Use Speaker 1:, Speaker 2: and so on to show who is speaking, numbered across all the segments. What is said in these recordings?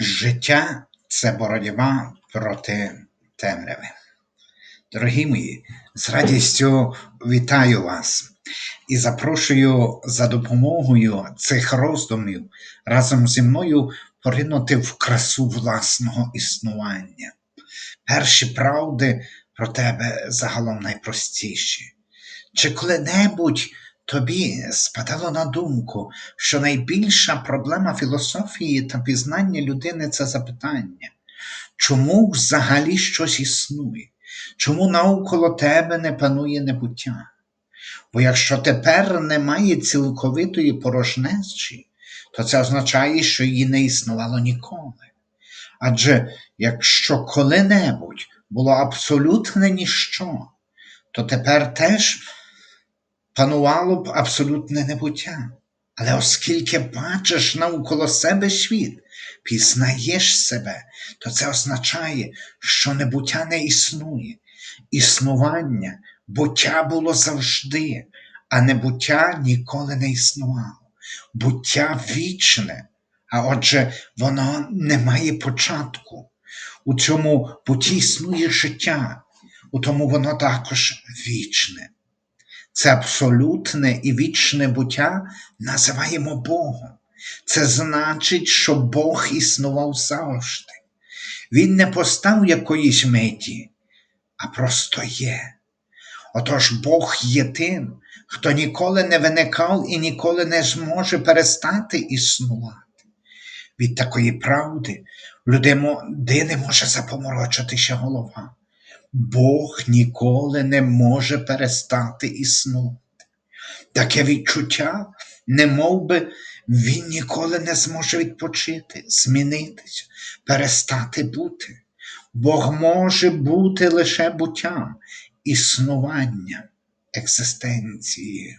Speaker 1: Життя це боротьба проти темряви. Дорогі мої, з радістю вітаю вас і запрошую за допомогою цих роздумів разом зі мною поринути в красу власного існування. Перші правди про тебе загалом найпростіші. Чи коли-небудь тобі спадало на думку, що найбільша проблема філософії та пізнання людини це запитання, чому взагалі щось існує? Чому навколо тебе не панує небуття? Бо якщо тепер немає цілковитої порожнечі, то це означає, що її не існувало ніколи. Адже якщо коли-небудь було абсолютне ніщо, то тепер теж панувало б абсолютне небуття. Але оскільки бачиш навколо себе світ, пізнаєш себе, то це означає, що небуття не існує. Існування, буття було завжди, а небуття ніколи не існувало. Буття вічне, а отже, воно не має початку. У цьому буті існує життя, у тому воно також вічне. Це абсолютне і вічне буття називаємо Богом. Це значить, що Бог існував завжди. Він не постав якоїсь меті, а просто є. Отож Бог є тим, хто ніколи не виникав і ніколи не зможе перестати існувати. Від такої правди людини може запоморочитися голова. Бог ніколи не може перестати існувати. Таке відчуття, не би він ніколи не зможе відпочити, змінитися, перестати бути. Бог може бути лише буттям, існуванням, екзистенцією.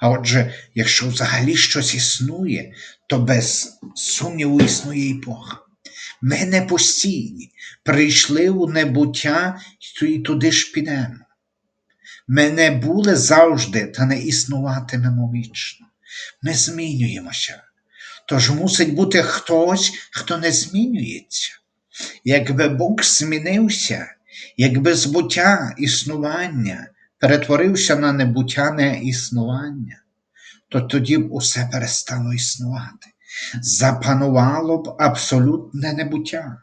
Speaker 1: А отже, якщо взагалі щось існує, то без сумніву існує і Бог. Ми не постійні, прийшли у небуття і туди ж підемо. Ми не були завжди та не існуватимемо вічно. Ми змінюємося. Тож мусить бути хтось, хто не змінюється. Якби Бог змінився, якби збуття існування перетворився на небуття не існування, то тоді б усе перестало існувати запанувало б абсолютне небуття,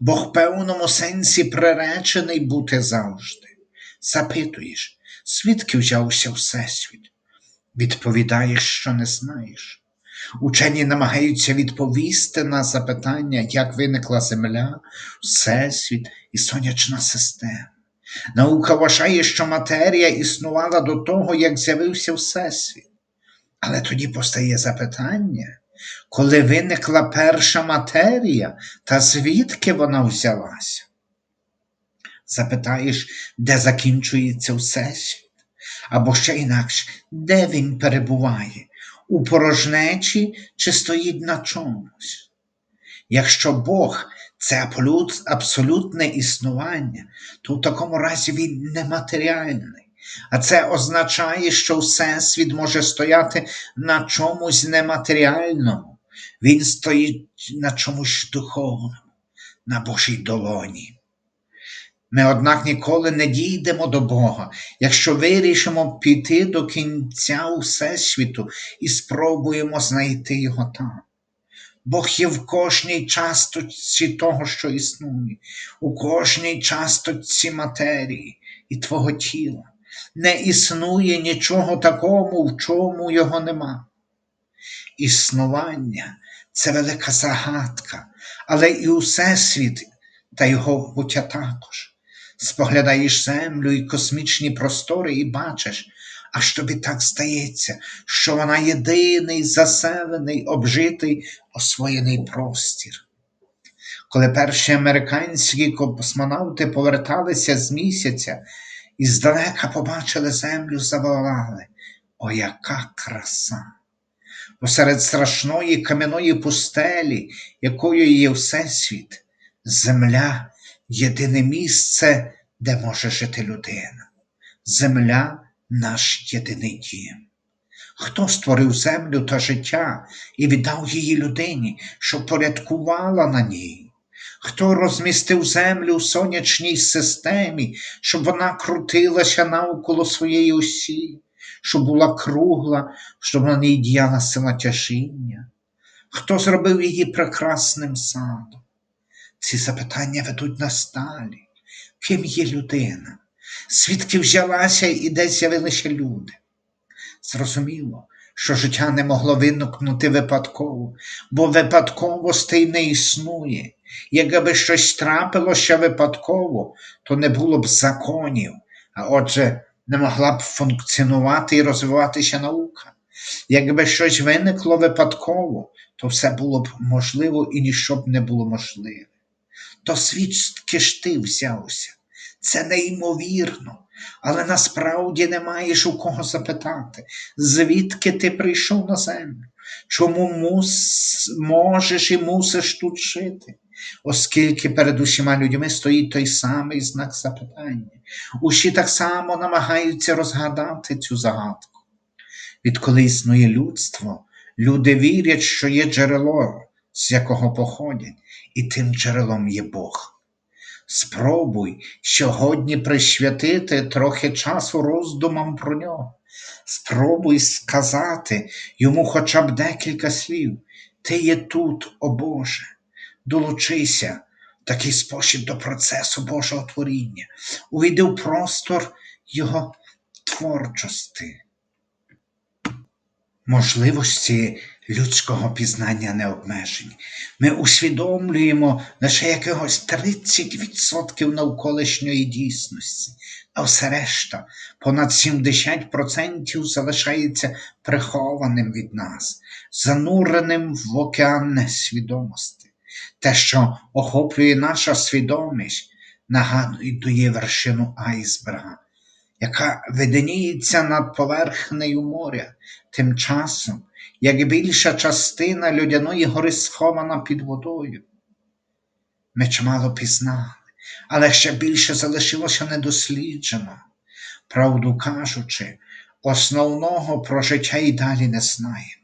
Speaker 1: бо в певному сенсі приречений бути завжди. Запитуєш, звідки взявся Всесвіт? Відповідаєш, що не знаєш. Учені намагаються відповісти на запитання, як виникла Земля, Всесвіт і сонячна система. Наука вважає, що матерія існувала до того, як з'явився Всесвіт. Але тоді постає запитання, коли виникла перша матерія, та звідки вона взялася? Запитаєш, де закінчується Всесвіт? Або ще інакше, де він перебуває? У порожнечі чи стоїть на чомусь? Якщо Бог це абсолютне існування, то в такому разі він нематеріальний. А це означає, що Всесвіт може стояти на чомусь нематеріальному, він стоїть на чомусь духовному, на Божій долоні. Ми, однак, ніколи не дійдемо до Бога, якщо вирішимо піти до кінця Всесвіту і спробуємо знайти Його там. Бог є в кожній часточці того, що існує, у кожній часточці матерії і Твого тіла не існує нічого такому, в чому його нема. Існування це велика загадка, але і Усесвіт та його буття також. Споглядаєш землю і космічні простори і бачиш, аж тобі так здається, що вона єдиний заселений, обжитий, освоєний простір. Коли перші американські космонавти поверталися з місяця, і здалека побачили землю, заволали. О, яка краса! Посеред страшної кам'яної пустелі, якою є Всесвіт, земля єдине місце, де може жити людина. Земля наш єдиний дім. Хто створив землю та життя і віддав її людині, що порядкувала на ній? Хто розмістив землю в сонячній системі, щоб вона крутилася навколо своєї осі, щоб була кругла, щоб на ній діяла сила тяжіння? Хто зробив її прекрасним садом? Ці запитання ведуть нас далі. Ким є людина? Звідки взялася і де з'явилися люди? Зрозуміло, що життя не могло виникнути випадково, бо випадковостей не існує. Якби щось трапилося випадково, то не було б законів, а отже, не могла б функціонувати і розвиватися наука. Якби щось виникло випадково, то все було б можливо і ніщо б не було можливе. То звідки ж ти взявся? Це неймовірно, але насправді не маєш у кого запитати, звідки ти прийшов на землю, чому мус, можеш і мусиш тут жити, оскільки перед усіма людьми стоїть той самий знак запитання. Усі так само намагаються розгадати цю загадку. Відколи існує людство, люди вірять, що є джерело, з якого походять, і тим джерелом є Бог. Спробуй сьогодні присвятити трохи часу роздумам про нього. Спробуй сказати йому хоча б декілька слів. Ти є тут, о Боже. Долучися в такий спосіб до процесу Божого творіння, увійди в простор Його творчості. Можливості людського пізнання не обмежені. Ми усвідомлюємо лише якогось 30% навколишньої дійсності, а все решта, понад 70% залишається прихованим від нас, зануреним в океан несвідомості. Те, що охоплює наша свідомість, нагадує вершину айсберга, яка виденіється над поверхнею моря, тим часом, як більша частина Людяної гори схована під водою. Ми чимало пізнали, але ще більше залишилося недосліджено. Правду кажучи, основного про життя й далі не знаємо.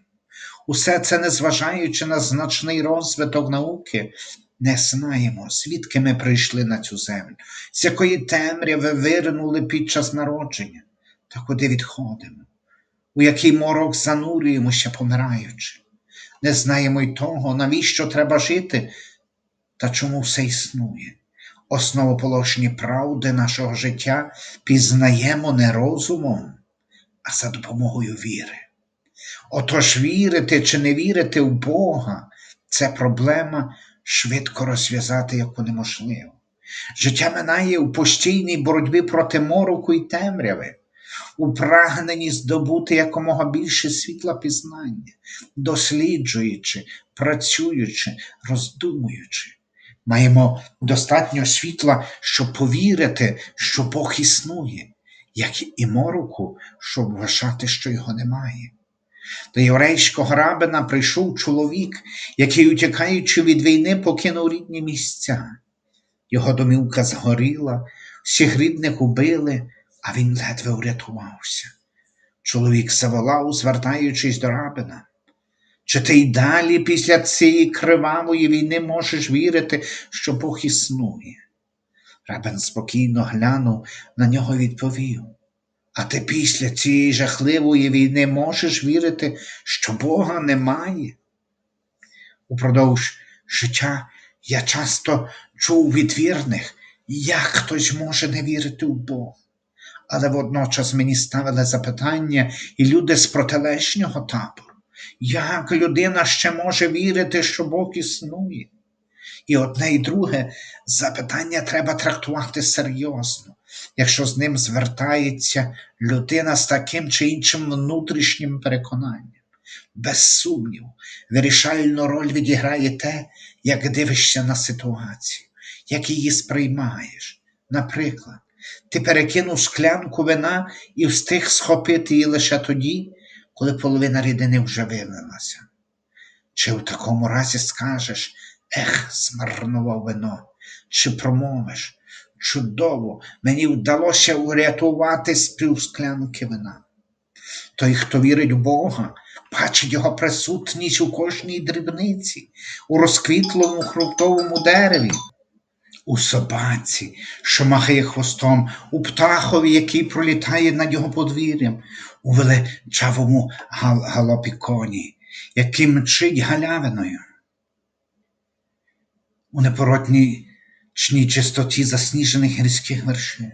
Speaker 1: Усе це, незважаючи на значний розвиток науки, не знаємо, звідки ми прийшли на цю землю, з якої темряви виринули під час народження, та куди відходимо у який морок занурюємося, помираючи. Не знаємо й того, навіщо треба жити та чому все існує. Основоположні правди нашого життя пізнаємо не розумом, а за допомогою віри. Отож вірити чи не вірити в Бога це проблема швидко розв'язати яку неможливо. Життя минає у постійній боротьбі проти мороку й темряви у прагненні здобути якомога більше світла пізнання, досліджуючи, працюючи, роздумуючи. Маємо достатньо світла, щоб повірити, що Бог існує, як і мороку, щоб вважати, що його немає. До єврейського рабина прийшов чоловік, який, утікаючи від війни, покинув рідні місця. Його домівка згоріла, всіх рідних убили, а він ледве урятувався. Чоловік заволав, звертаючись до рабина. Чи ти й далі після цієї кривавої війни можеш вірити, що Бог існує? Рабин спокійно глянув на нього відповів. А ти після цієї жахливої війни можеш вірити, що Бога немає? Упродовж життя я часто чув від вірних, як хтось може не вірити в Бога але водночас мені ставили запитання і люди з протилежнього табору, як людина ще може вірити, що Бог існує? І одне і друге запитання треба трактувати серйозно, якщо з ним звертається людина з таким чи іншим внутрішнім переконанням. Без сумніву, вирішальну роль відіграє те, як дивишся на ситуацію, як її сприймаєш. Наприклад, ти перекинув склянку вина і встиг схопити її лише тоді, коли половина рідини вже вилилася. Чи в такому разі скажеш ех, змарнував вино, чи промовиш чудово, мені вдалося урятувати з півсклянки вина. Той, хто вірить в Бога, бачить його присутність у кожній дрібниці, у розквітлому хруктовому дереві, у собаці, що махає хвостом, у птахові, який пролітає над його подвір'ям, у величавому гал галопі коні, який мчить галявиною. У непоротній чистоті засніжених гірських вершин,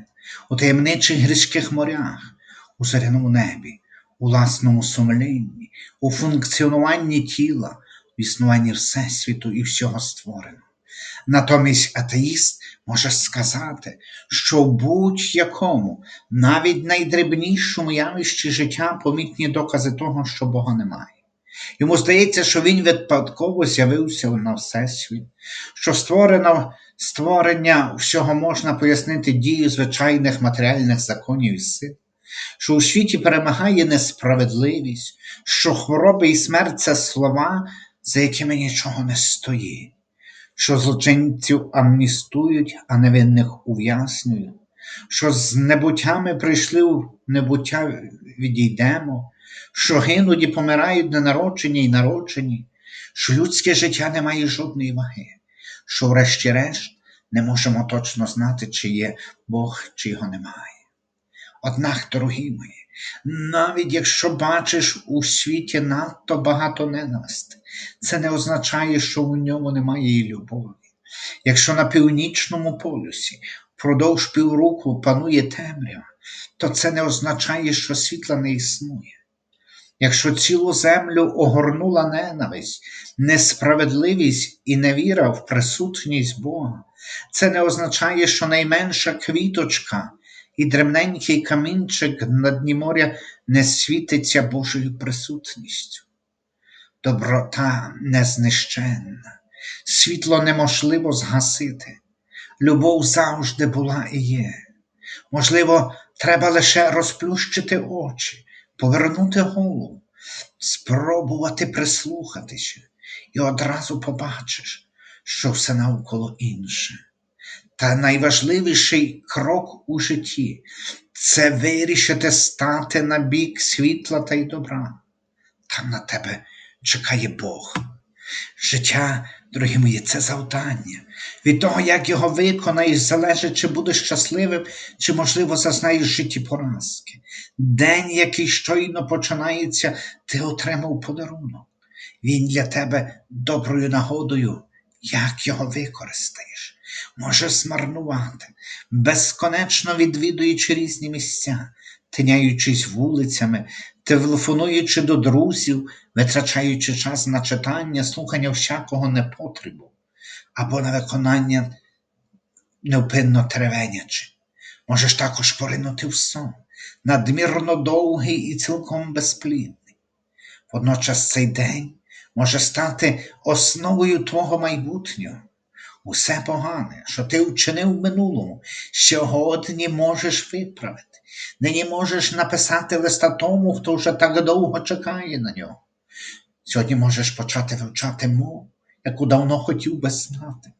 Speaker 1: у таємничих гірських морях, у зоряному небі, у власному сумлінні, у функціонуванні тіла, в існуванні Всесвіту і всього створеного. Натомість атеїст може сказати, що в будь-якому, навіть найдрібнішому явищі життя помітні докази того, що Бога немає. Йому здається, що він випадково з'явився на Всесвіт, що створено, створення всього можна пояснити дією звичайних матеріальних законів і сил, що у світі перемагає несправедливість, що хвороби і смерть це слова, за якими нічого не стоїть, що злочинців амністують, а невинних ув'яснюють, що з небуттями прийшли в небуття відійдемо, що гинуть і помирають ненароджені й народжені, що людське життя не має жодної ваги, що, врешті-решт, не можемо точно знати, чи є Бог, чи його немає. Однак, дорогі мої, навіть якщо бачиш у світі надто багато ненависти, це не означає, що у ньому немає і любові. Якщо на північному полюсі впродовж півроку панує темрява, то це не означає, що світла не існує. Якщо цілу землю огорнула ненависть, несправедливість і невіра в присутність Бога, це не означає, що найменша квіточка і дрібненький камінчик на дні моря не світиться Божою присутністю. Доброта незнищенна, світло неможливо згасити, любов завжди була і є. Можливо, треба лише розплющити очі, повернути голову, спробувати прислухатися, і одразу побачиш, що все навколо інше. Та найважливіший крок у житті це вирішити стати на бік світла та й добра. Там на тебе чекає Бог. Життя, дорогі мої, це завдання. Від того, як його виконаєш, залежить, чи будеш щасливим, чи, можливо, зазнаєш житті поразки. День, який щойно починається, ти отримав подарунок. Він для тебе доброю нагодою, як його використаєш. Можеш змарнувати, безконечно відвідуючи різні місця, тиняючись вулицями, телефонуючи до друзів, витрачаючи час на читання, слухання всякого непотребу, або на виконання невпинно тревенячи. Можеш також поринути в сон, надмірно довгий і цілком безплідний. Водночас цей день може стати основою твого майбутнього. Усе погане, що ти вчинив в минулому, сьогодні можеш виправити. Нині можеш написати листа тому, хто вже так довго чекає на нього. Сьогодні можеш почати вивчати мову, яку давно хотів би знати.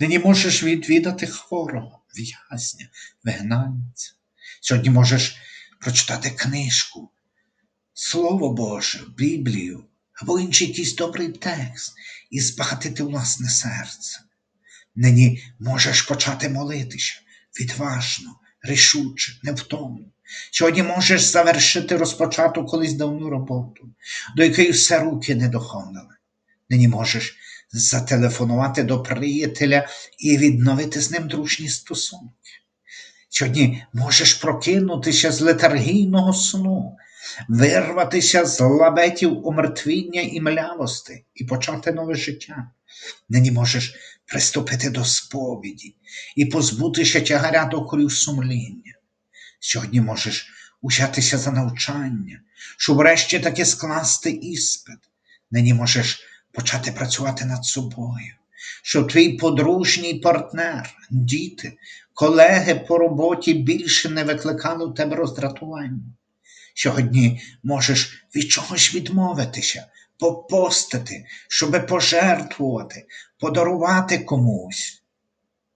Speaker 1: Нині можеш відвідати хворого, в'язня, вигнанця. Сьогодні можеш прочитати книжку, Слово Боже, Біблію або інший якийсь добрий текст і збагатити власне серце. Нині можеш почати молитися відважно, рішуче, невтомно. Сьогодні можеш завершити розпочату колись давну роботу, до якої все руки не доходили. Нині можеш зателефонувати до приятеля і відновити з ним дружні стосунки. Сьогодні можеш прокинутися з летаргійного сну, вирватися з лабетів омертвіння і млявости і почати нове життя. Нині можеш приступити до сповіді і позбутися тягаря докорів сумління. Сьогодні можеш узятися за навчання, щоб врешті таки скласти іспит. Нині можеш почати працювати над собою, щоб твій подружній партнер, діти, колеги по роботі більше не викликали в тебе роздратування. Сьогодні можеш від чогось відмовитися, попостити, щоби пожертвувати, подарувати комусь.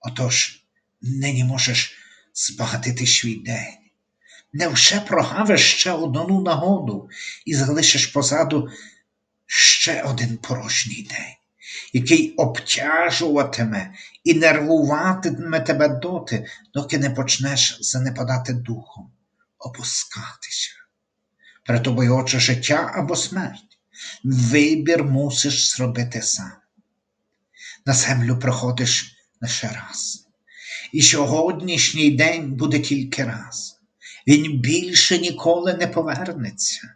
Speaker 1: Отож, нині можеш збагатити свій день. невже прогавиш ще одну нагоду і залишиш позаду ще один порожній день, який обтяжуватиме і нервуватиме тебе доти, доки не почнеш занепадати духом, опускатися. Перед тобою очі життя або смерть. Вибір мусиш зробити сам. На землю приходиш лише раз. І сьогоднішній день буде тільки раз. Він більше ніколи не повернеться.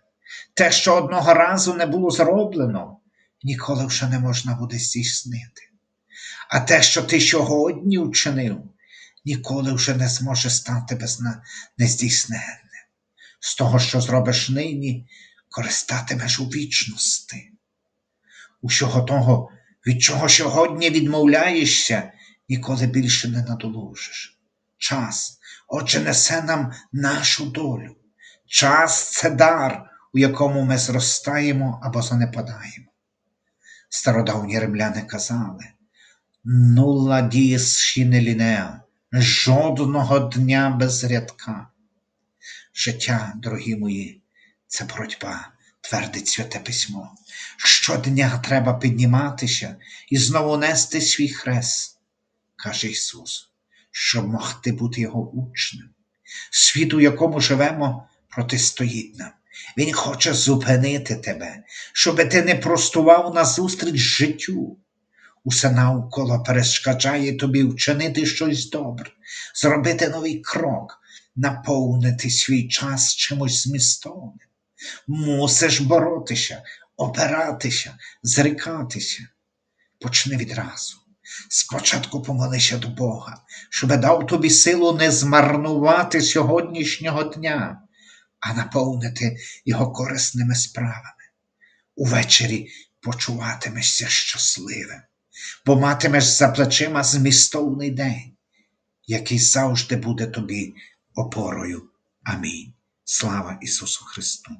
Speaker 1: Те, що одного разу не було зроблено, ніколи вже не можна буде здійснити. А те, що ти сьогодні вчинив, ніколи вже не зможе стати безна... нездійсненним. З того, що зробиш нині, користатимеш у вічності. Усього того, від чого сьогодні відмовляєшся, ніколи більше не надолужиш. Час, отже, несе нам нашу долю. Час це дар, у якому ми зростаємо або занепадаємо. Стародавні римляни казали нула дієс шіне лінеа, жодного дня без рядка. Життя, дорогі мої, це боротьба, твердить святе письмо. Щодня треба підніматися і знову нести свій хрест, каже Ісус, щоб могти бути Його учнем. Світ, у якому живемо, протистоїть нам. Він хоче зупинити тебе, щоб ти не простував назустріч життю. Усе навколо перешкоджає тобі вчинити щось добре, зробити новий крок, наповнити свій час чимось змістовним. Мусиш боротися, опиратися, зрікатися. Почни відразу. Спочатку помолися до Бога, щоб дав тобі силу не змарнувати сьогоднішнього дня, а наповнити його корисними справами. Увечері почуватимешся щасливим, бо матимеш за плечима змістовний день, який завжди буде тобі опорою. Амінь. Слава Ісусу Христу!